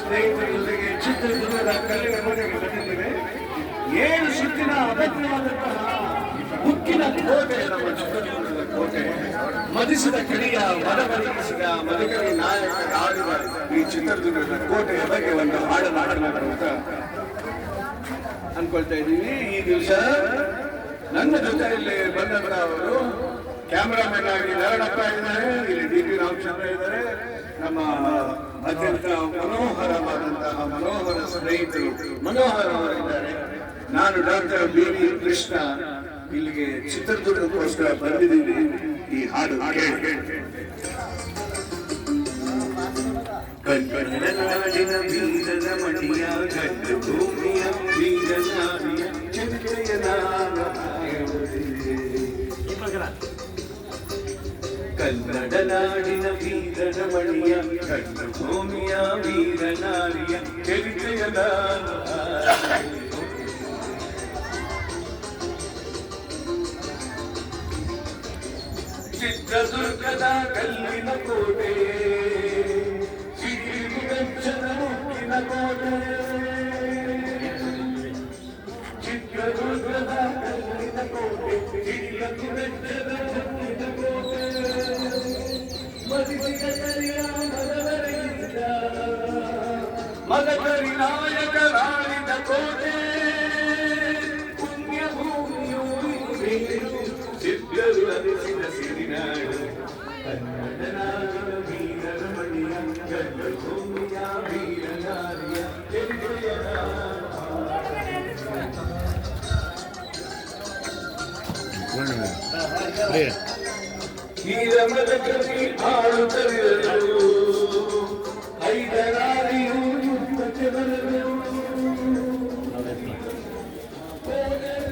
ಸ್ನೇಹಿತರ ಜೊತೆಗೆ ಚಿತ್ರದುರ್ಗದ ಕಲ್ಲಿನ ಕೋಟೆಗೆ ಬಂದಿದ್ದೇವೆ. ಏಳು ಸುತ್ತಿನ ಅಭದ್ರವಾದಂತಹ ಉಕ್ಕಿನ ಕೋಟೆ ನಮ್ಮ ಚಿತ್ರದುರ್ಗದ ಕೋಟೆ. ಮದಿಸಿದ ಕಡೆಯ ಮನಮರಿಗಿಸಿದ ಮದಕರಿ ನಾಯಕ ಆಡುವ ಈ ಚಿತ್ರದುರ್ಗದ ಕೋಟೆಯ ಬಗ್ಗೆ ಒಂದು ಹಾಡು ಹಾಡಲಾರು ಅಂತ ಅನ್ಕೊಳ್ತಾ ಇದ್ದೀವಿ ಈ ದಿವಸ ನನ್ನ ಜೊತೆಯಲ್ಲಿ ಬಂದಂತ ಅವರು ಕ್ಯಾಮರಾಮನ್ ಆಗಿ ನಾರಾಯಣಪ್ಪ ಇದ್ದಾರೆ. ಇಲ್ಲಿ ಡಿ ಪಿ ರಾಮಚಂದ್ರ ಇದ್ದಾರೆ. ನಮ್ಮ ಅತ್ಯಂತ ಮನೋಹರವಾದಂತಹ ಮನೋಹರ ಸ್ನೇಹಿತರು ಮನೋಹರ ಅವರಿದ್ದಾರೆ ನಾನು ಡಾಕ್ಟರ್ ಬಿ ವಿ ಕೃಷ್ಣ ಇಲ್ಲಿಗೆ ಚಿತ್ರದುರ್ಗಕ್ಕೋಸ್ಕರ ಬಂದಿದ್ದೀನಿ. ಈ ಹಾಡು ಕೇಳಿ. ಕನ್ನಡ ನಾಡಿನ ವೀರನ ಮಣಿಯ ಗಂಡ ಭೂಮಿಯ ಕನ್ನಡ ನಾಡಿನ ವೀರನ ಮಣಿಯ ಗಂಡ ಭೂಮಿಯ ವೀರನಾರಿಯ ಚರಿತ್ರೆಯ ನಾನ ಚಿತ್ರದುರ್ಗದ ಕಲ್ಲಿನ ಕೋಟೆ ಸಿರಿಗುಗಂಚದ ಮುಕ್ಕಿನ ಕೋಟೆ ಮದಕರಿ ನಾಯಕ ರಾಣಿದ ಕೋಟೆ ಪುಣ್ಯ ಭೂಮಿಯು ಸಿದ್ಧರು ಅನಿಸಿದ ಸಿರಿನಾಡು ಕನ್ನಡ ನಾಡಿನ ವೀರರ ಮಣಿಯ ಗಂಡ ಭೂಮಿಯ ವೀರನಾರಿಯ ಚರಿತ್ರೆಯ ವೀರ ಮದಕರಿ ಆಳುತ್ತಲಿರಲು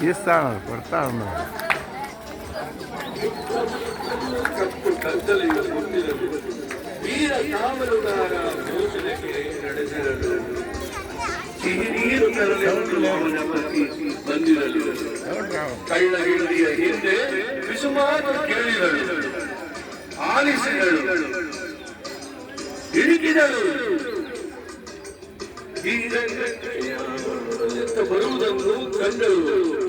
Y está cortando. ಕತ್ತಲೆಯ ಮುಂದಿರಲು. ವೀರ ಕಾವಲುಗಾರ ಘೋಷಣೆಗೆ ನಡೆಸಿರಲು. ಸಿಹಿ ಬಂದಿರಲು. ಕಳ್ಳ ಹಿಡಿಯ ಹಿಂದೆ ಬಿಸುಮಾರು ಕೇಳಿದಳು. ಆಲಿಸಿದಳು. ಹಿಡಿಕಿದಳು. ಹೀಗೆ ಬರುವುದನ್ನು ಕಂಡಳು